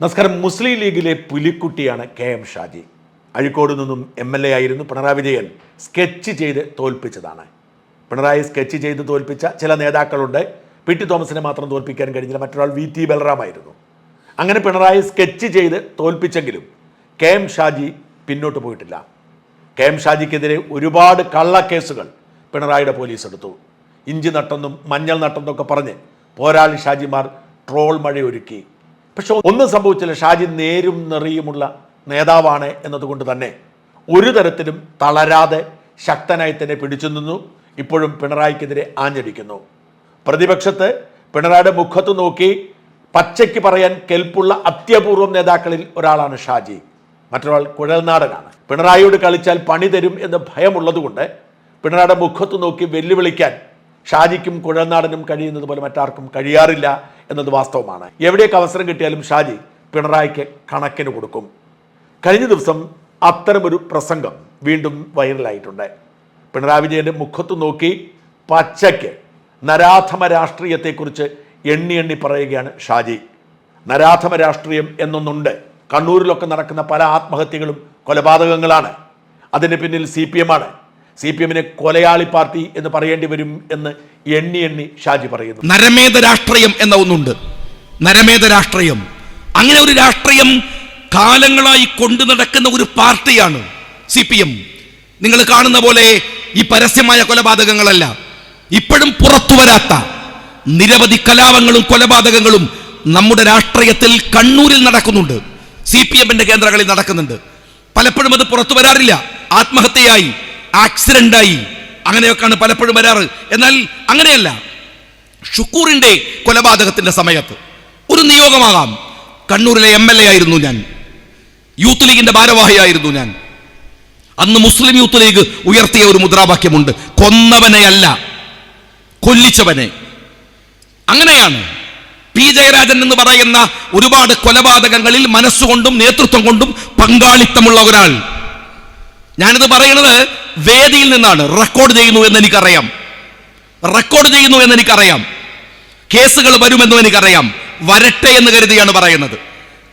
നമസ്കാരം. മുസ്ലിം ലീഗിലെ പുലിക്കുട്ടിയാണ് കെ എം ഷാജി. അഴിക്കോട് നിന്നും എം എൽ എ ആയിരുന്നു പിണറായി വിജയൻ. സ്കെച്ച് ചെയ്ത് തോൽപ്പിച്ചതാണ്. പിണറായി സ്കെച്ച് ചെയ്ത് തോൽപ്പിച്ച ചില നേതാക്കളുണ്ട്. പി ടി തോമസിനെ മാത്രം തോൽപ്പിക്കാൻ കഴിഞ്ഞില്ല. മറ്റൊരാൾ വി ടി ബലറാമായിരുന്നു അങ്ങനെ പിണറായി സ്കെച്ച് ചെയ്ത് തോൽപ്പിച്ചെങ്കിലും കെ എം ഷാജി പിന്നോട്ട് പോയിട്ടില്ല. കെ എം ഷാജിക്കെതിരെ ഒരുപാട് കള്ളക്കേസുകൾ പിണറായിയുടെ പോലീസ് എടുത്തു. ഇഞ്ചി നട്ടെന്നും മഞ്ഞൾ നട്ടെന്നൊക്കെ പറഞ്ഞ് പോരാളി ഷാജിമാർ ട്രോൾ മഴയൊരുക്കി. പക്ഷെ ഒന്നും സംഭവിച്ചില്ല. ഷാജി നേരും നെറിയുമുള്ള നേതാവാണ് എന്നതുകൊണ്ട് തന്നെ ഒരു തരത്തിലും തളരാതെ ശക്തനായി തന്നെ പിടിച്ചു നിന്നു. ഇപ്പോഴും പിണറായിക്കെതിരെ ആഞ്ഞടിക്കുന്നു. പ്രതിപക്ഷത്ത് പിണറായിയുടെ മുഖത്ത് നോക്കി പച്ചയ്ക്ക് പറയാൻ കെൽപ്പുള്ള അത്യപൂർവം നേതാക്കളിൽ ഒരാളാണ് ഷാജി. മറ്റൊരാൾ കുഴൽനാടനാണ് പിണറായിയോട് കളിച്ചാൽ പണി തരും എന്ന് ഭയമുള്ളതുകൊണ്ട് പിണറായിയുടെ മുഖത്ത് നോക്കി വെല്ലുവിളിക്കാൻ ഷാജിക്കും കുഴൽനാടനും കഴിയുന്നത് പോലെ മറ്റാർക്കും കഴിയാറില്ല. എന്നത് വാസ്തവമാണ്. എവിടെയൊക്കെ അവസരം കിട്ടിയാലും ഷാജി പിണറായിക്ക് കണക്കിന് കൊടുക്കും. കഴിഞ്ഞ ദിവസം അത്തരമൊരു പ്രസംഗം വീണ്ടും വൈറലായിട്ടുണ്ട്. പിണറായി വിജയന്റെ മുഖത്ത് നോക്കി പച്ചയ്ക്ക് നരാധമ രാഷ്ട്രീയത്തെക്കുറിച്ച് എണ്ണി എണ്ണി പറയുകയാണ് ഷാജി. നരാധമ രാഷ്ട്രീയം എന്നൊന്നുണ്ട്. കണ്ണൂരിലൊക്കെ നടക്കുന്ന പല ആത്മഹത്യകളും കൊലപാതകങ്ങളാണ്. അതിന് പിന്നിൽ സി പി എം ആണ്. സി പി എമ്മിനെ കൊലയാളി പാർട്ടി എന്ന് പറയേണ്ടി വരും എന്ന് എണ്ണി എണ്ണി ഷാജി പറയുന്നു. നരമേത രാഷ്ട്രീയം എന്ന ഒന്നുണ്ട്. നരമേത രാഷ്ട്രീയം. അങ്ങനെ ഒരു രാഷ്ട്രീയം കാലങ്ങളായി കൊണ്ടു നടക്കുന്ന ഒരു പാർട്ടിയാണ് സി പി എം നിങ്ങൾ കാണുന്ന പോലെ ഈ പരസ്യമായ കൊലപാതകങ്ങളല്ല. ഇപ്പോഴും പുറത്തു വരാത്ത നിരവധി കലാപങ്ങളും കൊലപാതകങ്ങളും നമ്മുടെ രാഷ്ട്രീയത്തിൽ കണ്ണൂരിൽ നടക്കുന്നുണ്ട്. സി പി എമ്മിന്റെ കേന്ദ്രങ്ങളിൽ നടക്കുന്നുണ്ട്. പലപ്പോഴും അത് പുറത്തു വരാറില്ല. ആത്മഹത്യയായി. ആക്സിഡന്റായി അങ്ങനെയൊക്കെയാണ് പലപ്പോഴും വരാറ്. എന്നാൽ അങ്ങനെയല്ല. ഷുക്കൂറിന്റെ കൊലപാതകത്തിന്റെ സമയത്ത് ഒരു നിയോഗമാകാം. കണ്ണൂരിലെ എം എൽ എ ആയിരുന്നു ഞാൻ. യൂത്ത് ലീഗിന്റെ ഭാരവാഹിയായിരുന്നു ഞാൻ. അന്ന് മുസ്ലിം യൂത്ത് ലീഗ് ഉയർത്തിയ ഒരു മുദ്രാവാക്യമുണ്ട്. കൊന്നവനെ അല്ല കൊല്ലിച്ചവനെ. അങ്ങനെയാണ്. പി ജയരാജൻ എന്ന് പറയുന്ന ഒരുപാട് കൊലപാതകങ്ങളിൽ മനസ്സുകൊണ്ടും നേതൃത്വം കൊണ്ടും പങ്കാളിത്തമുള്ള ഒരാൾ. ഞാനിത് പറയുന്നത് വേദിയിൽ നിന്നാണ്. റെക്കോർഡ് ചെയ്യുന്നു എന്ന് എനിക്കറിയാം. റെക്കോർഡ് ചെയ്യുന്നു എന്ന് എനിക്കറിയാം. കേസുകൾ വരുമെന്നും എനിക്കറിയാം. വരട്ടെ എന്ന് കരുതിയാണ് പറയുന്നത്.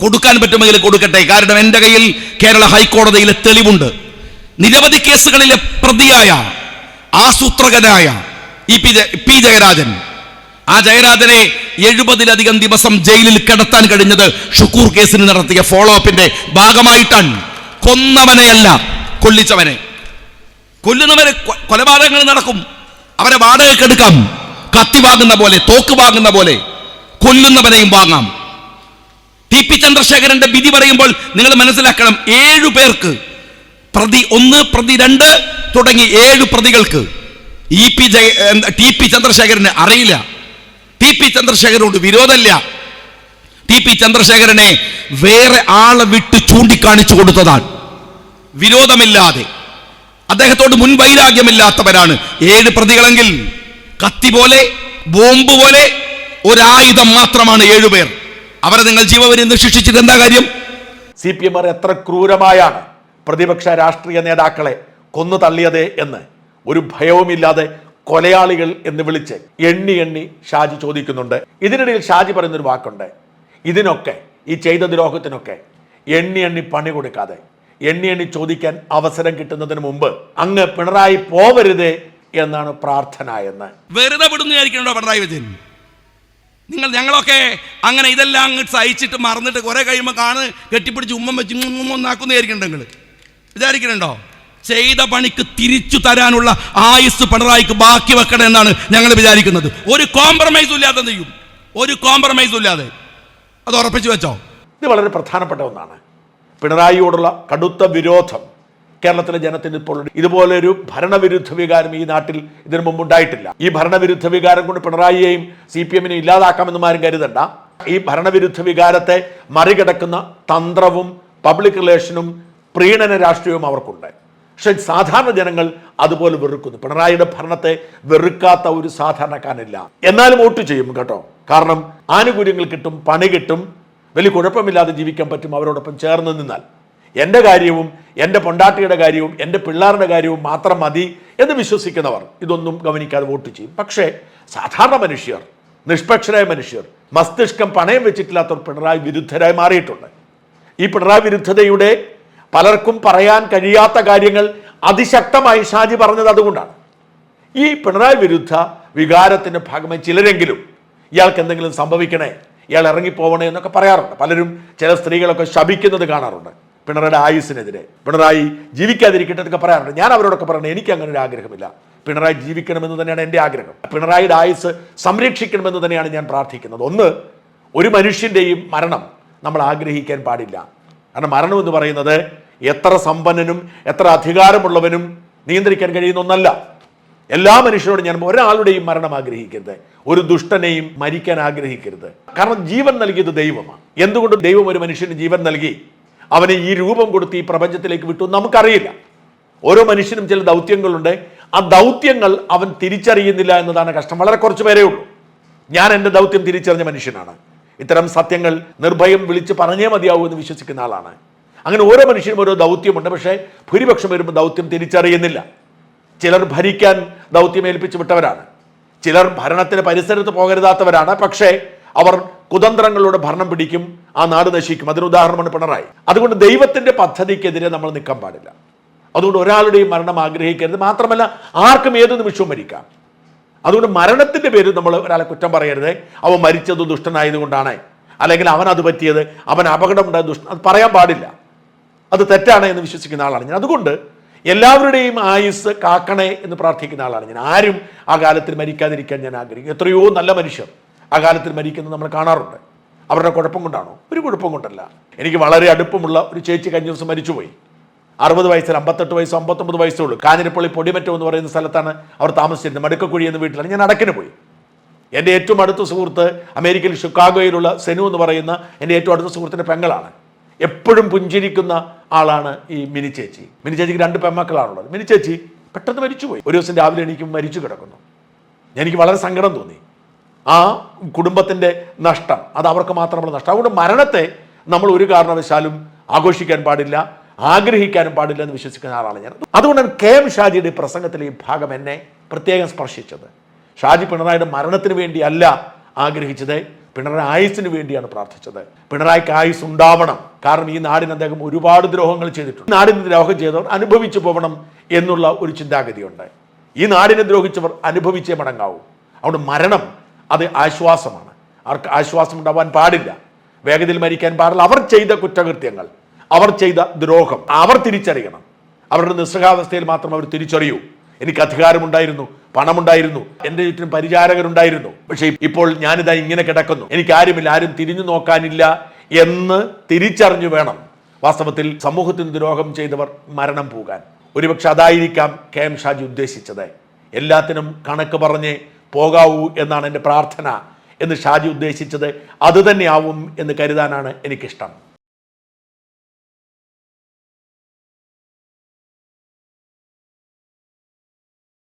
കൊടുക്കാൻ പറ്റുമെങ്കിൽ കൊടുക്കട്ടെ. കാരണം എന്റെ കയ്യിൽ കേരള ഹൈക്കോടതിയിലെ തെളിവുണ്ട്. നിരവധി കേസുകളിലെ പ്രതിയായ ആസൂത്രകനായ ഇ പി പി ജയരാജൻ. ആ ജയരാജനെ എഴുപതിലധികം ദിവസം ജയിലിൽ കിടത്താൻ കഴിഞ്ഞത് ഷുക്കൂർ കേസിന് നടത്തിയ ഫോളോ അപ്പിന്റെ ഭാഗമായിട്ടാണ്. കൊന്നവനെയല്ല. കൊല്ലിച്ചവനെ. കൊല്ലുന്നവരെ കൊലപാതകങ്ങൾ നടക്കും. അവരെ വാടകയ്ക്ക് എടുക്കാം. കത്തി വാങ്ങുന്ന പോലെ തോക്ക് വാങ്ങുന്ന പോലെ കൊല്ലുന്നവനെയും വാങ്ങാം. ടി പി ചന്ദ്രശേഖരന്റെ വിധി പറയുമ്പോൾ നിങ്ങൾ മനസ്സിലാക്കണം ഏഴു പേർക്ക് പ്രതി ഒന്ന് പ്രതി രണ്ട് തുടങ്ങി ഏഴ് പ്രതികൾക്ക്. E P Jaya T P ചന്ദ്രശേഖരന് അറിയില്ല. ടി പി ചന്ദ്രശേഖരനോട് വിരോധമില്ല. ടി പി ചന്ദ്രശേഖരനെ വേറെ ആളെ വിട്ട് ചൂണ്ടിക്കാണിച്ചു കൊടുത്തതാണ്. വിരോധമില്ലാതെ അദ്ദേഹത്തോട് മുൻവൈരാഗ്യമില്ലാത്തവരാണ്. ഏഴ് പ്രതികളെങ്കിൽ കത്തി പോലെ ബോംബ് പോലെ ഒരായുധം മാത്രമാണ് ഏഴുപേർ അവരെ നിങ്ങൾ ജീവപര്യന്തം ശിക്ഷിച്ചിട്ട് എന്താ കാര്യം? സി പി എം എത്ര ക്രൂരമായാണ് പ്രതിപക്ഷ രാഷ്ട്രീയ നേതാക്കളെ കൊന്നു തള്ളിയത് എന്ന്. ഒരു ഭയവുമില്ലാതെ കൊലയാളികൾ എന്ന് വിളിച്ച് എണ്ണി എണ്ണി ഷാജി ചോദിക്കുന്നുണ്ട്. ഇതിനിടയിൽ ഷാജി പറയുന്നൊരു വാക്കുണ്ട്. ഇതിനൊക്കെ ഈ ചെയ്ത ദ്രോഹത്തിനൊക്കെ എണ്ണി എണ്ണി പണി കൊടുക്കാതെ എണ്ണി എണ്ണി ചോദിക്കാൻ അവസരം കിട്ടുന്നതിന് മുമ്പ് അങ്ങ് പിണറായി പോവരുതേ എന്നാണ് പ്രാർത്ഥന എന്ന്. വെറുതെ വിടുന്നു വിചാരിക്കണോ പിണറായി വിജയൻ? നിങ്ങൾ ഞങ്ങളൊക്കെ അങ്ങനെ ഇതെല്ലാം അങ്ങ് സഹിച്ചിട്ട് മറന്നിട്ട് കുറെ കഴിയുമ്പോൾ കാണ് കെട്ടിപ്പിടിച്ച് ഉമ്മ വെച്ച് ഒന്നാക്കുന്ന വിചാരിക്കണ്ടോ നിങ്ങൾ. വിചാരിക്കണുണ്ടോ? ചെയ്ത പണിക്ക് തിരിച്ചു തരാനുള്ള ആയുസ് പിണറായിക്ക് ബാക്കി വെക്കണം എന്നാണ് ഞങ്ങൾ വിചാരിക്കുന്നത്. ഒരു കോംപ്രമൈസും ഇല്ലാതെ ചെയ്യും? ഒരു കോംപ്രമൈസും ഇല്ലാതെ. അത് ഉറപ്പിച്ചു വെച്ചോ? ഇത് വളരെ പ്രധാനപ്പെട്ട ഒന്നാണ്. പിണറായിയോടുള്ള കടുത്ത വിരോധം കേരളത്തിലെ ജനത്തിന് ഇപ്പോൾ ഇതുപോലെ ഇതുപോലൊരു ഭരണവിരുദ്ധ വികാരം ഈ നാട്ടിൽ ഇതിനു മുമ്പ് ഉണ്ടായിട്ടില്ല. ഈ ഭരണവിരുദ്ധ വികാരം കൊണ്ട് പിണറായിയെയും സി പി എമ്മിനെയും ഇല്ലാതാക്കാമെന്നും ആരും കരുതണ്ട. ഈ ഭരണവിരുദ്ധ വികാരത്തെ മറികടക്കുന്ന തന്ത്രവും പബ്ലിക് റിലേഷനും പ്രീണന രാഷ്ട്രീയവും അവർക്കുണ്ട്. പക്ഷെ സാധാരണ ജനങ്ങൾ അതുപോലെ വെറുക്കുന്നു. പിണറായിയുടെ ഭരണത്തെ വെറുക്കാത്ത ഒരു സാധാരണക്കാരനില്ല. എന്നാലും വോട്ട് ചെയ്യും കേട്ടോ. കാരണം ആനുകൂല്യങ്ങൾ കിട്ടും പണി കിട്ടും വലിയ കുഴപ്പമില്ലാതെ ജീവിക്കാൻ പറ്റും അവരോടൊപ്പം ചേർന്ന് നിന്നാൽ. എന്റെ കാര്യവും എന്റെ പൊണ്ടാട്ടിയുടെ കാര്യവും എന്റെ പിള്ളേരുടെ കാര്യവും മാത്രം മതി എന്ന് വിശ്വസിക്കുന്നവർ ഇതൊന്നും ഗവനിക്കാതെ വോട്ട് ചെയ്യും. പക്ഷേ സാധാരണ മനുഷ്യർ നിഷ്പക്ഷരായ മനുഷ്യർ മസ്തിഷ്കം പണയം വെച്ചിട്ടില്ലാത്തവർ പിണറായി വിരുദ്ധരായി മാറിയിട്ടുണ്ട്. ഈ പിണറായി വിരുദ്ധതയുടെ പലർക്കും പറയാൻ കഴിയാത്ത കാര്യങ്ങൾ അതിശക്തമായി ഷാജി പറഞ്ഞത് അതുകൊണ്ടാണ്. ഈ പിണറായി വിരുദ്ധ വികാരത്തിന്റെ ഭാഗമായി ചിലരെങ്കിലും ഇയാൾക്ക് എന്തെങ്കിലും സംഭവിക്കണേ? ഇയാൾ ഇറങ്ങിപ്പോവണേ എന്നൊക്കെ പറയാറുണ്ട്. പലരും ചില സ്ത്രീകളൊക്കെ ശപിക്കുന്നത് കാണാറുണ്ട്. പിണറായിയുടെ ആയുസിനെതിരെ. പിണറായി ജീവിക്കാതിരിക്കട്ടെ എന്നൊക്കെ പറയാറുണ്ട്. ഞാൻ അവരോടൊക്കെ പറയണേ എനിക്ക് അങ്ങനെ ഒരു ആഗ്രഹമില്ല. പിണറായി ജീവിക്കണമെന്ന് തന്നെയാണ് എന്റെ ആഗ്രഹം. പിണറായിയുടെ ആയുസ് സംരക്ഷിക്കണമെന്ന് തന്നെയാണ് ഞാൻ പ്രാർത്ഥിക്കുന്നത്. ഒന്ന് ഒരു മനുഷ്യന്റെയും മരണം നമ്മൾ ആഗ്രഹിക്കാൻ പാടില്ല. കാരണം മരണം എന്ന് പറയുന്നത് എത്ര സമ്പന്നനും എത്ര അധികാരമുള്ളവനും നിയന്ത്രിക്കാൻ കഴിയുന്ന ഒന്നല്ല. എല്ലാ മനുഷ്യരോടും ഞാൻ ഒരാളുടെയും മരണം ആഗ്രഹിക്കരുത്. ഒരു ദുഷ്ടനെയും മരിക്കാൻ ആഗ്രഹിക്കരുത്. കാരണം ജീവൻ നൽകിയത് ദൈവമാണ്. എന്തുകൊണ്ട് ദൈവം ഒരു മനുഷ്യന് ജീവൻ നൽകി? അവനെ ഈ രൂപം കൊടുത്ത് ഈ പ്രപഞ്ചത്തിലേക്ക് വിട്ടു നമുക്കറിയില്ല. ഓരോ മനുഷ്യനും ചില ദൗത്യങ്ങളുണ്ട്. ആ ദൗത്യങ്ങൾ അവൻ തിരിച്ചറിയുന്നില്ല എന്നതാണ് കഷ്ടം. വളരെ കുറച്ച് പേരേ ഉള്ളൂ. ഞാൻ എന്റെ ദൗത്യം തിരിച്ചറിഞ്ഞ മനുഷ്യനാണ്. ഇത്തരം സത്യങ്ങൾ നിർഭയം വിളിച്ച് പറഞ്ഞേ മതിയാവൂ എന്ന് വിശ്വസിക്കുന്ന ആളാണ്. അങ്ങനെ ഓരോ മനുഷ്യനും ഓരോ ദൗത്യമുണ്ട്. പക്ഷേ ഭൂരിപക്ഷം വരുമ്പോൾ ദൗത്യം തിരിച്ചറിയുന്നില്ല. ചിലർ ഭരിക്കാൻ ദൗത്യം ഏൽപ്പിച്ചു വിട്ടവരാണ്. ചിലർ ഭരണത്തിന് പരിസരത്ത് പോകരുതാത്തവരാണ്. പക്ഷേ അവർ കുതന്ത്രങ്ങളിലൂടെ ഭരണം പിടിക്കും ആ നാട് നശിക്കും. അതിന് ഉദാഹരണമാണ് പിണറായി. അതുകൊണ്ട് ദൈവത്തിന്റെ പദ്ധതിക്കെതിരെ നമ്മൾ നിൽക്കാൻ പാടില്ല. അതുകൊണ്ട് ഒരാളുടെയും മരണം ആഗ്രഹിക്കരുത്. മാത്രമല്ല ആർക്കും ഏത് നിമിഷവും മരിക്കാം. അതുകൊണ്ട് മരണത്തിന്റെ പേരിൽ നമ്മൾ ഒരാളെ കുറ്റം പറയരുത്. അവൻ മരിച്ചത് ദുഷ്ടനായതുകൊണ്ടാണ്. അല്ലെങ്കിൽ അവൻ അത് പറ്റിയത് അവൻ അപകടമുണ്ടായ ദുഷ്ട അത് പറയാൻ പാടില്ല. അത് തെറ്റാണ് എന്ന് വിശ്വസിക്കുന്ന ആളാണ് ഞാൻ. അതുകൊണ്ട് എല്ലാവരുടെയും ആയുസ് കാക്കണേ എന്ന് പ്രാർത്ഥിക്കുന്ന ആളാണ്. ഞാൻ ആരും ആ കാലത്തിൽ മരിക്കാതിരിക്കാൻ ഞാൻ ആഗ്രഹിക്കും എത്രയോ നല്ല മനുഷ്യർ ആ കാലത്തിൽ മരിക്കുന്നത് നമ്മൾ കാണാറുണ്ട്. അവരുടെ കുഴപ്പം കൊണ്ടാണോ? ഒരു കുഴപ്പം കൊണ്ടല്ല. എനിക്ക് വളരെ അടുപ്പമുള്ള ഒരു ചേച്ചി കഴിഞ്ഞ ദിവസം മരിച്ചുപോയി. അറുപത് വയസ്സിൽ അമ്പത്തെട്ട് വയസ്സ് അമ്പത്തൊമ്പത് വയസ്സേ ഉള്ളൂ. കാഞ്ഞിരപ്പള്ളി പൊടിമറ്റം എന്ന് പറയുന്ന സ്ഥലത്താണ് അവർ താമസിച്ചിരുന്നത്. മടുക്കക്കുഴി എന്ന വീട്ടിലാണ്. ഞാൻ അടക്കിന് പോയി. എന്റെ ഏറ്റവും അടുത്ത സുഹൃത്ത് അമേരിക്കയിൽ ഷിക്കാഗോയിലുള്ള സെനു എന്ന് പറയുന്ന എന്റെ ഏറ്റവും അടുത്ത സുഹൃത്തിന്റെ പെങ്ങളാണ്. എപ്പോഴും പുഞ്ചിരിക്കുന്ന ആളാണ് ഈ മിനി ചേച്ചി. മിനി ചേച്ചിക്ക് രണ്ട് പെമ്മക്കളാണുള്ളത്. മിനി ചേച്ചി പെട്ടെന്ന് മരിച്ചുപോയി. ഒരു ദിവസം രാവിലെ എനിക്ക് മരിച്ചു കിടക്കുന്നു. എനിക്ക് വളരെ സങ്കടം തോന്നി. ആ കുടുംബത്തിന്റെ നഷ്ടം അത് അവർക്ക് മാത്രമുള്ള നഷ്ടം. അതുകൊണ്ട് മരണത്തെ നമ്മൾ ഒരു കാരണവശാലും ആഘോഷിക്കാൻ പാടില്ല ആഗ്രഹിക്കാനും പാടില്ല എന്ന് വിശ്വസിക്കുന്ന ആളാണ് ഞാൻ. അതുകൊണ്ടാണ് കെ എം ഷാജിയുടെ പ്രസംഗത്തിലെ ഈ ഭാഗം എന്നെ പ്രത്യേകം സ്പർശിച്ചത്. ഷാജി പിണറായിയുടെ മരണത്തിന് വേണ്ടിയല്ല ആഗ്രഹിച്ചത്. പിണറായി ആയുസിന് വേണ്ടിയാണ് പ്രാർത്ഥിച്ചത്. പിണറായിക്ക് ആയുസ് ഉണ്ടാവണം. കാരണം ഈ നാടിന് അദ്ദേഹം ഒരുപാട് ദ്രോഹങ്ങൾ ചെയ്തിട്ടുണ്ട്. നാടിന് ദ്രോഹം ചെയ്തവർ അനുഭവിച്ചു പോകണം എന്നുള്ള ഒരു ചിന്താഗതിയുണ്ട്. ഈ നാടിനെ ദ്രോഹിച്ചവർ അനുഭവിച്ചേ മടങ്ങാവൂ. അതുകൊണ്ട് മരണം അത് ആശ്വാസമാണ്. അവർക്ക് ആശ്വാസം ഉണ്ടാവാൻ പാടില്ല. വേഗതയിൽ മരിക്കാൻ പാടില്ല. അവർ ചെയ്ത കുറ്റകൃത്യങ്ങൾ അവർ ചെയ്ത ദ്രോഹം അവർ തിരിച്ചറിയണം. അവരുടെ നിസ്സഹാവസ്ഥയിൽ മാത്രം അവർ തിരിച്ചറിയൂ. എനിക്ക് അധികാരമുണ്ടായിരുന്നു. പണമുണ്ടായിരുന്നു. എന്റെ ചുറ്റും പരിചാരകരുണ്ടായിരുന്നു. പക്ഷേ ഇപ്പോൾ ഞാനിതാ ഇങ്ങനെ കിടക്കുന്നു. എനിക്ക് ആരുമില്ല. ആരും തിരിഞ്ഞു നോക്കാനില്ല എന്ന് തിരിച്ചറിഞ്ഞു വേണം വാസ്തവത്തിൽ സമൂഹത്തിന് ദ്രോഹം ചെയ്തവർ മരണം പോകാൻ. ഒരുപക്ഷെ അതായിരിക്കാം കെ എം ഷാജി ഉദ്ദേശിച്ചത്. എല്ലാത്തിനും കണക്ക് പറഞ്ഞ് പോകാവൂ എന്നാണ് എന്റെ പ്രാർത്ഥന എന്ന് ഷാജി ഉദ്ദേശിച്ചത്. അതുതന്നെയാവും എന്ന് കരുതാനാണ് എനിക്കിഷ്ടം.